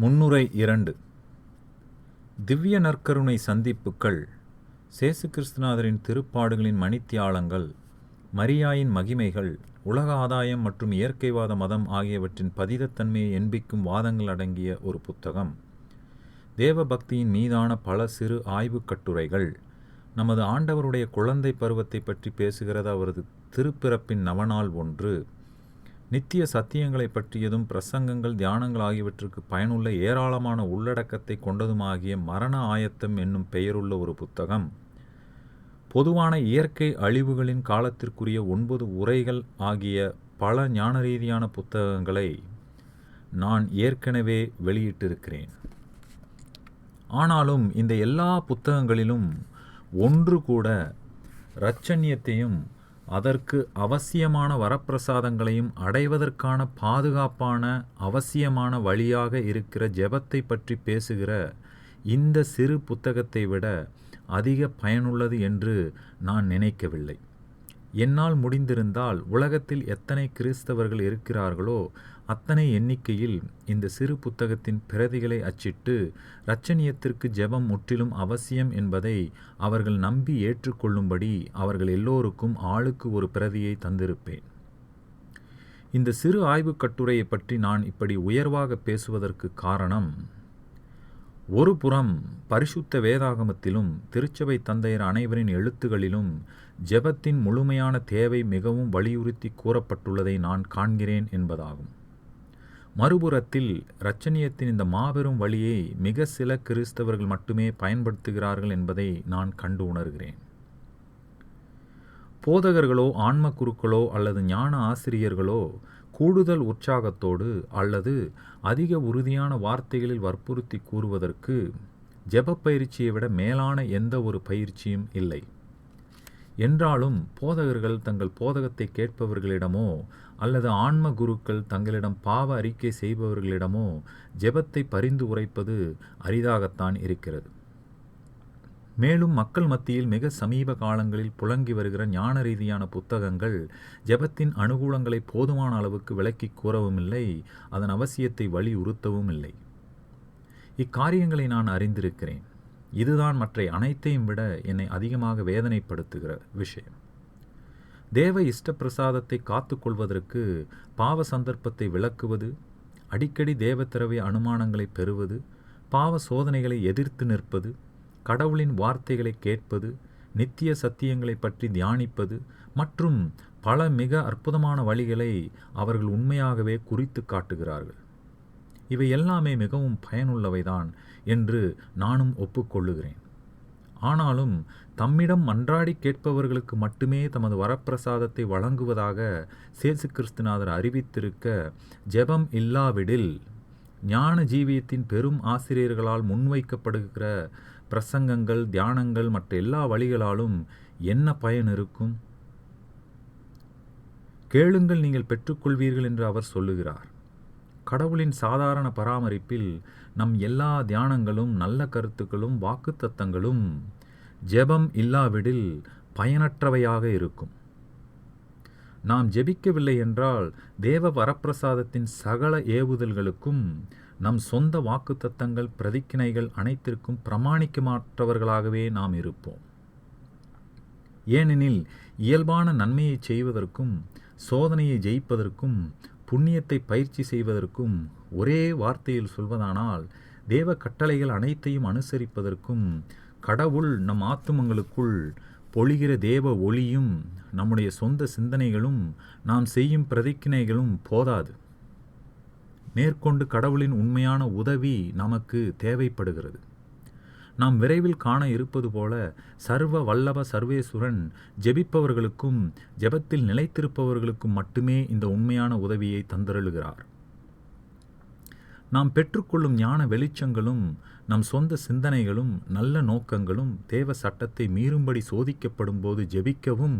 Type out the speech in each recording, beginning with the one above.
முன்னுரை இரண்டு. திவ்ய நற்கருணை சந்திப்புக்கள் சேசு கிறிஸ்துநாதரின் திருப்பாடுகளின் மணித்தியாலங்கள் மரியாயின் மகிமைகள் உலக ஆதாயம் மற்றும் இயற்கைவாத மதம் ஆகியவற்றின் பதிதத்தன்மையை என்பிக்கும் வாதங்கள் அடங்கிய ஒரு புத்தகம். தேவபக்தியின் மீதான பல சிறு ஆய்வுக் கட்டுரைகள் நமது ஆண்டவருடைய குழந்தை பருவத்தை பற்றி பேசுகிறது அவரது திருப்பிறப்பின் நவநாள் ஒன்று நித்திய சத்தியங்களை பற்றியதும் பிரசங்கங்கள் தியானங்கள் ஆகியவற்றுக்கு பயனுள்ள ஏராளமான உள்ளடக்கத்தை கொண்டதுமாகிய மரண ஆயத்தம் என்னும் பெயருள்ள ஒரு புத்தகம். பொதுவான இயற்கை அழிவுகளின் காலத்திற்குரிய ஒன்பது உரைகள் ஆகிய பல ஞான ரீதியான புத்தகங்களை நான் ஏற்கனவே வெளியிட்டிருக்கிறேன். ஆனாலும் இந்த எல்லா புத்தகங்களிலும் ஒன்று கூட இரட்சண்யத்தையும் அதற்கு அவசியமான வரப்பிரசாதங்களையும் அடைவதற்கான பாதுகாப்பான அவசியமான வழியாக இருக்கிற ஜெபத்தை பற்றி பேசுகிற இந்த சிறு புத்தகத்தை விட அதிக பயனுள்ளது என்று நான் நினைக்கவில்லை. என்னால் முடிந்திருந்தால் உலகத்தில் எத்தனை கிறிஸ்தவர்கள் இருக்கிறார்களோ அத்தனை எண்ணிக்கையில் இந்த சிறு புத்தகத்தின் பிரதிகளை அச்சிட்டு இரட்சணியத்திற்கு ஜெபம் முற்றிலும் அவசியம் என்பதை அவர்கள் நம்பி ஏற்றுக்கொள்ளும்படி அவர்கள் எல்லோருக்கும் ஆளுக்கு ஒரு பிரதியை தந்திருப்பேன். இந்த சிறு ஆய்வுக் கட்டுரையை பற்றி நான் இப்படி உயர்வாக பேசுவதற்கு காரணம் ஒரு புறம் பரிசுத்த வேதாகமத்திலும் திருச்சபை தந்தையர் அனைவரின் எழுத்துகளிலும் ஜெபத்தின் முழுமையான தேவை மிகவும் வலியுறுத்தி கூறப்பட்டுள்ளதை நான் காண்கிறேன் என்பதாகும். மறுபுறத்தில் இரட்சணியத்தின் இந்த மாபெரும் வழியை மிக சில கிறிஸ்தவர்கள் மட்டுமே பயன்படுத்துகிறார்கள் என்பதை நான் கண்டு உணர்கிறேன். போதகர்களோ ஆன்ம குருக்களோ அல்லது ஞான ஆசிரியர்களோ கூடுதல் உற்சாகத்தோடு அல்லது அதிக உறுதியான வார்த்தைகளில் வற்புறுத்தி கூறுவதற்கு ஜெப பயிற்சியை விட மேலான எந்த ஒரு பயிற்சியும் இல்லை. என்றாலும் போதகர்கள் தங்கள் போதகத்தை கேட்பவர்களிடமோ அல்லது ஆன்ம குருக்கள் தங்களிடம் பாவ அறிக்கை செய்பவர்களிடமோ ஜெபத்தை பரிந்து உரைப்பது அரிதாகத்தான் இருக்கிறது. மேலும் மக்கள் மத்தியில் மிக சமீப காலங்களில் புழங்கி வருகிற ஞான ரீதியான புத்தகங்கள் ஜெபத்தின் அனுகூலங்களை போதுமான அளவுக்கு விளக்கி கூறவும் இல்லை அதன் அவசியத்தை வலியுறுத்தவும் இல்லை இக்காரியங்களை நான் அறிந்திருக்கிறேன். இதுதான் மற்ற அனைத்தையும் விட என்னை அதிகமாக வேதனைப்படுத்துகிற விஷயம். தேவ இஷ்ட பிரசாதத்தை காத்துக்கொள்வதற்கு பாவ சந்தர்ப்பத்தை விளக்குவது அடிக்கடி தேவத்திறவை அனுமானங்களை பெறுவது பாவ சோதனைகளை எதிர்த்து நிற்பது கடவுளின் வார்த்தைகளை கேட்பது நித்திய சத்தியங்களை பற்றி தியானிப்பது மற்றும் பல மிக அற்புதமான வழிகளை அவர்கள் உண்மையாகவே குறித்து காட்டுகிறார்கள். இவை எல்லாமே மிகவும் பயனுள்ளவைதான் என்று நானும் ஒப்புக்கொள்ளுகிறேன். ஆனாலும் தம்மிடம் மன்றாடி கேட்பவர்களுக்கு மட்டுமே தமது வரப்பிரசாதத்தை வழங்குவதாக சேசு கிறிஸ்துநாதர் அறிவித்திருக்க ஜெபம் இல்லாவிடில் ஞான ஜீவியத்தின் பெரும் ஆசிரியர்களால் முன்வைக்கப்படுகிற பிரசங்கங்கள் தியானங்கள் மற்ற எல்லா வழிகளாலும் என்ன பயன் இருக்கும்? கேளுங்கள் நீங்கள் பெற்றுக்கொள்வீர்கள் என்று அவர் சொல்லுகிறார். கடவுளின் சாதாரண பராமரிப்பில் நம் எல்லா தியானங்களும் நல்ல கருத்துக்களும் வாக்குத்தத்தங்களும் ஜெபம் இல்லாவிடில் பயனற்றவையாக இருக்கும். நாம் ஜெபிக்கவில்லை என்றால் தேவ வரப்பிரசாதத்தின் சகல ஏவுதல்களுக்கும் நம் சொந்த வாக்குத்தத்தங்கள் பிரதிக்கினைகள் அனைத்திற்கும் பிரமாணிக்கமாற்றவர்களாகவே நாம் இருப்போம். ஏனெனில் இயல்பான நன்மையை செய்வதற்கும் சோதனையை ஜெயிப்பதற்கும் புண்ணியத்தை பயிற்சி செய்வதற்கும் ஒரே வார்த்தையில் சொல்வதானால் தேவ கட்டளைகள் அனைத்தையும் அனுசரிப்பதற்கும் கடவுள் நம் ஆத்துமங்களுக்குள் பொழிகிற தேவ ஒளியும் நம்முடைய சொந்த சிந்தனைகளும் நாம் செய்யும் பிரதிக்கினைகளும் போதாது. மேற்கொண்டு கடவுளின் உண்மையான உதவி நமக்கு தேவைப்படுகிறது. நாம் விரைவில் காண இருப்பது போல சர்வ வல்லப சர்வேசுரன் ஜெபிப்பவர்களுக்கும் ஜெபத்தில் நிலைத்திருப்பவர்களுக்கும் மட்டுமே இந்த உண்மையான உதவியை தந்தருளுகிறார். நாம் பெற்றுக்கொள்ளும் ஞான வெளிச்சங்களும் நம் சொந்த சிந்தனைகளும் நல்ல நோக்கங்களும் தேவ சட்டத்தை மீறும்படி சோதிக்கப்படும் போது ஜெபிக்கவும்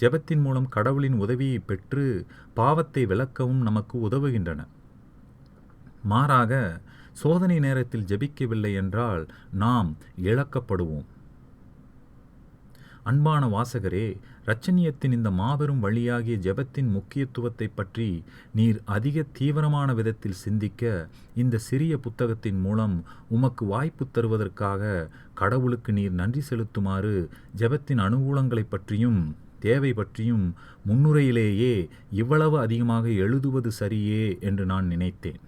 ஜெபத்தின் மூலம் கடவுளின் உதவியை பெற்று பாவத்தை விளக்கவும் நமக்கு உதவுகின்றன. மாறாக சோதனை நேரத்தில் ஜெபிக்கவில்லை என்றால் நாம் இழக்கப்படுவோம். அன்பான வாசகரே இரட்சணியத்தின் இந்த மாபெரும் வழியாகிய ஜெபத்தின் முக்கியத்துவத்தை பற்றி நீர் அதிக தீவிரமான விதத்தில் சிந்திக்க இந்த சிறிய புத்தகத்தின் மூலம் உமக்கு வாய்ப்பு தருவதற்காக கடவுளுக்கு நீர் நன்றி செலுத்துமாறு ஜெபத்தின் அனுகூலங்களைப் பற்றியும் தேவை பற்றியும் முன்னுரையிலேயே இவ்வளவு அதிகமாக எழுதுவது சரியே என்று நான் நினைத்தேன்.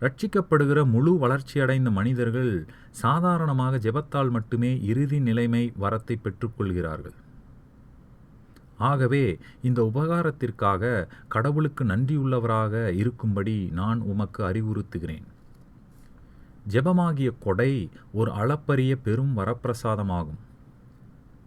ரட்சிக்கப்படுகிற முழு வளர்ச்சியடைந்த மனிதர்கள் சாதாரணமாக ஜெபத்தால் மட்டுமே இறுதி நிலைமை வரத்தை பெற்றுக்கொள்கிறார்கள். ஆகவே இந்த உபகாரத்திற்காக கடவுளுக்கு நன்றியுள்ளவராக இருக்கும்படி நான் உமக்கு அறிவுறுத்துகிறேன். ஜெபமாகிய கொடை ஒரு அளப்பரிய பெரும் வரப்பிரசாதமாகும்.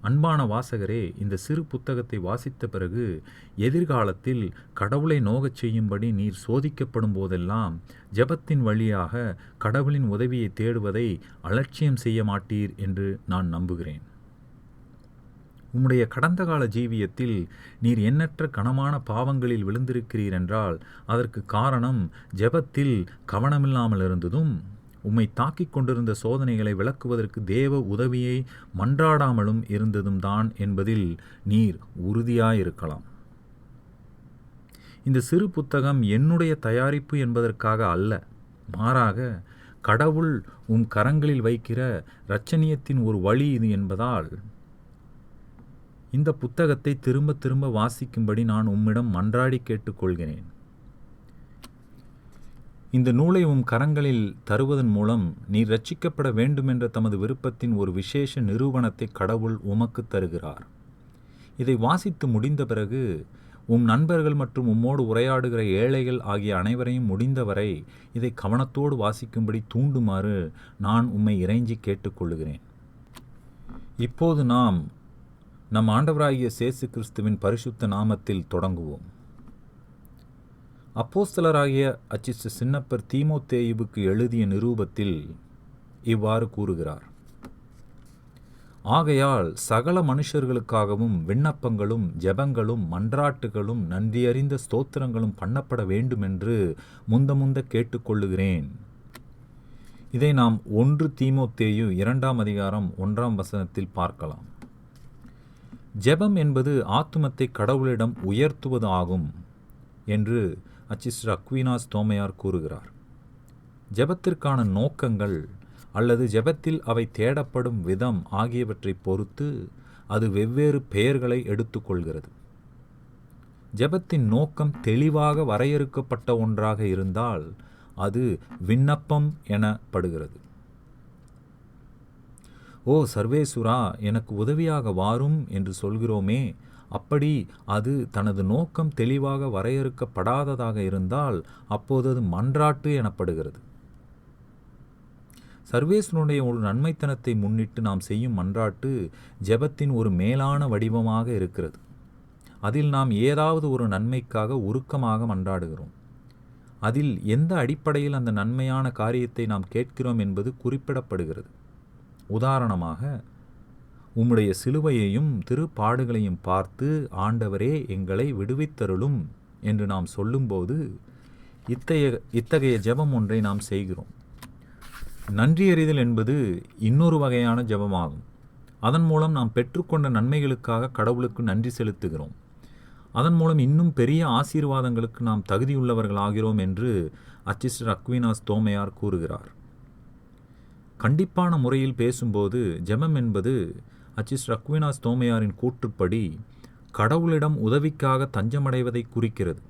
அன்பான வாசகரே இந்த சிறு புத்தகத்தை வாசித்த பிறகு எதிர்காலத்தில் கடவுளை நோகச் செய்யும்படி நீர் சோதிக்கப்படும் போதெல்லாம் ஜெபத்தின் வழியாக கடவுளின் உதவியை தேடுவதை அலட்சியம் செய்ய மாட்டீர் என்று நான் நம்புகிறேன். உம்முடைய கடந்த கால ஜீவியத்தில் நீர் எண்ணற்ற கனமான பாவங்களில் விழுந்திருக்கிறீர் என்றால் அதற்கு காரணம் ஜெபத்தில் கவனமில்லாமல் இருந்ததும் உம்மை தாக்கிக் கொண்டிருந்த சோதனைகளை விளக்குவதற்கு தேவ உதவியை மன்றாடாமலும் இருந்ததும் தான் என்பதில் நீர் உறுதியாயிருக்கலாம். இந்த சிறு புத்தகம் என்னுடைய தயாரிப்பு என்பதற்காக அல்ல மாறாக கடவுள் உம் கரங்களில் வைக்கிற இரட்சணியத்தின் ஒரு வழி இது என்பதால். இந்த புத்தகத்தை திரும்ப திரும்ப வாசிக்கும்படி நான் உம்மிடம் மன்றாடி கேட்டுக்கொள்கிறேன். இந்த நூலை உம் கரங்களில் தருவதன் மூலம் நீர் ரட்சிக்கப்பட வேண்டுமென்ற தமது விருப்பத்தின் ஒரு விசேஷ நிரூபணத்தை கடவுள் உமக்கு தருகிறார். இதை வாசித்து முடிந்த பிறகு உம் நண்பர்கள் மற்றும் உம்மோடு உரையாடுகிற ஏழைகள் ஆகிய அனைவரையும் முடிந்தவரை இதை கவனத்தோடு வாசிக்கும்படி தூண்டுமாறு நான் உம்மை இறைஞ்சி கேட்டுக்கொள்கிறேன் இப்போது நாம் நம் ஆண்டவராகிய சேசு கிறிஸ்துவின் பரிசுத்த நாமத்தில் தொடங்குவோம். அப்போஸ்தலராகிய அச்சிஸ்ட சின்னப்பர் தீமோத்தேயுவுக்கு எழுதிய நிரூபத்தில் இவ்வாறு கூறுகிறார். ஆகையால் சகல மனுஷர்களுக்காகவும் விண்ணப்பங்களும் ஜெபங்களும் மன்றாட்டுகளும் நன்றியறிந்த ஸ்தோத்திரங்களும் பண்ணப்பட வேண்டுமென்று முந்த முந்த கேட்டுக்கொள்ளுகிறேன். இதை நாம் ஒன்று தீமோத்தேயு இரண்டாம் அதிகாரம் ஒன்றாம் வசனத்தில் பார்க்கலாம். ஜெபம் என்பது ஆத்துமத்தை கடவுளிடம் உயர்த்துவது ஆகும் என்று அச்சிஸ்டர் அக்வினாஸ் தோமையார் கூறுகிறார் ஜெபத்திற்கான நோக்கங்கள் அல்லது ஜெபத்தில் அவை தேடப்படும் விதம் ஆகியவற்றை பொறுத்து அது வெவ்வேறு பெயர்களை எடுத்துக்கொள்கிறது. ஜெபத்தின் நோக்கம் தெளிவாக வரையறுக்கப்பட்ட ஒன்றாக இருந்தால் அது விண்ணப்பம் எனப்படுகிறது. ஓ சர்வேசுரா எனக்கு உதவியாக வாரும் என்று சொல்கிறோமே. அப்படி அது தனது நோக்கம் தெளிவாக வரையறுக்கப்படாததாக இருந்தால் அப்போது அது மன்றாட்டு எனப்படுகிறது. சர்வேஸ்வனுடைய ஒரு நன்மைத்தனத்தை முன்னிட்டு நாம் செய்யும் மன்றாட்டு ஜெபத்தின் ஒரு மேலான வடிவமாக இருக்கிறது. அதில் நாம் ஏதாவது ஒரு நன்மைக்காக உருக்கமாக மன்றாடுகிறோம். அதில் எந்த அடிப்படையில் அந்த நன்மையான காரியத்தை நாம் கேட்கிறோம் என்பது குறிப்பிடப்படுகிறது. உதாரணமாக உம்முடைய சிலுவையையும் திருப்பாடுகளையும் பார்த்து ஆண்டவரே எங்களை விடுவித்தருளும் என்று நாம் சொல்லும்போது இத்தகைய இத்தகைய ஜெபம் ஒன்றை நாம் செய்கிறோம். நன்றியறிதல் என்பது இன்னொரு வகையான ஜெபமாகும். அதன் மூலம் நாம் பெற்றுக்கொண்ட நன்மைகளுக்காக கடவுளுக்கு நன்றி செலுத்துகிறோம். அதன் மூலம் இன்னும் பெரிய ஆசீர்வாதங்களுக்கு நாம் தகுதியுள்ளவர்கள் ஆகிறோம் என்று அச்சிஸ்டர் அக்வினாஸ் தோமையார் கூறுகிறார். கண்டிப்பான முறையில் பேசும்போது ஜெபம் என்பது அச்சிஸ் ரக்வினாஸ் தோமையாரின் கூற்றுப்படி கடவுளிடம் உதவிக்காக தஞ்சமடைவதை குறிக்கிறது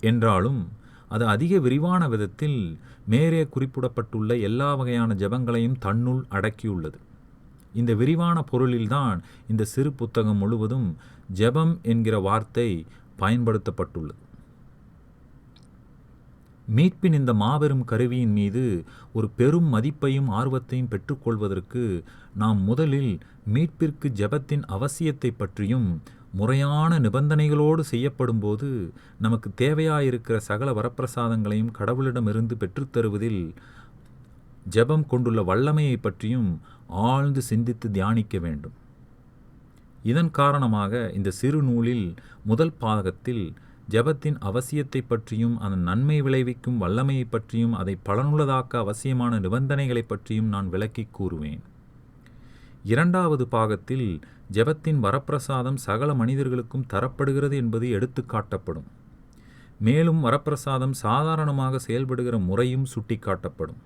என்றாலும் அது அதிக விரிவான விதத்தில் மேலே குறிப்பிடப்பட்டுள்ள எல்லா வகையான ஜெபங்களையும் தன்னுள் அடக்கியுள்ளது. இந்த விரிவான பொருளில்தான் இந்த சிறு புத்தகம் முழுவதும் ஜெபம் என்கிற வார்த்தை பயன்படுத்தப்பட்டுள்ளது. மீட்பின் இந்த மாபெரும் கருவியின் மீது ஒரு பெரும் மதிப்பையும் ஆர்வத்தையும் பெற்றுக்கொள்வதற்கு நாம் முதலில் மீட்பிற்கு ஜெபத்தின் அவசியத்தை பற்றியும் முறையான நிபந்தனைகளோடு செய்யப்படும்போது நமக்கு தேவையாயிருக்கிற சகல வரப்பிரசாதங்களையும் கடவுளிடமிருந்து பெற்றுத்தருவதில் ஜெபம் கொண்டுள்ள வல்லமையை பற்றியும் ஆழ்ந்து சிந்தித்து தியானிக்க வேண்டும். இதன் காரணமாக இந்த சிறு நூலில் முதல் பாகத்தில் ஜெபத்தின் அவசியத்தை பற்றியும் அதன் நன்மை விளைவிக்கும் வல்லமையை பற்றியும் அதை பலனுள்ளதாக்க அவசியமான நிபந்தனைகளை பற்றியும் நான் விளக்கி கூறுவேன். இரண்டாவது பாகத்தில் ஜெபத்தின் வரப்பிரசாதம் சகல மனிதர்களுக்கும் தரப்படுகிறது என்பது எடுத்து காட்டப்படும். மேலும் வரப்பிரசாதம் சாதாரணமாக செயல்படுகிற முறையும் சுட்டிக்காட்டப்படும்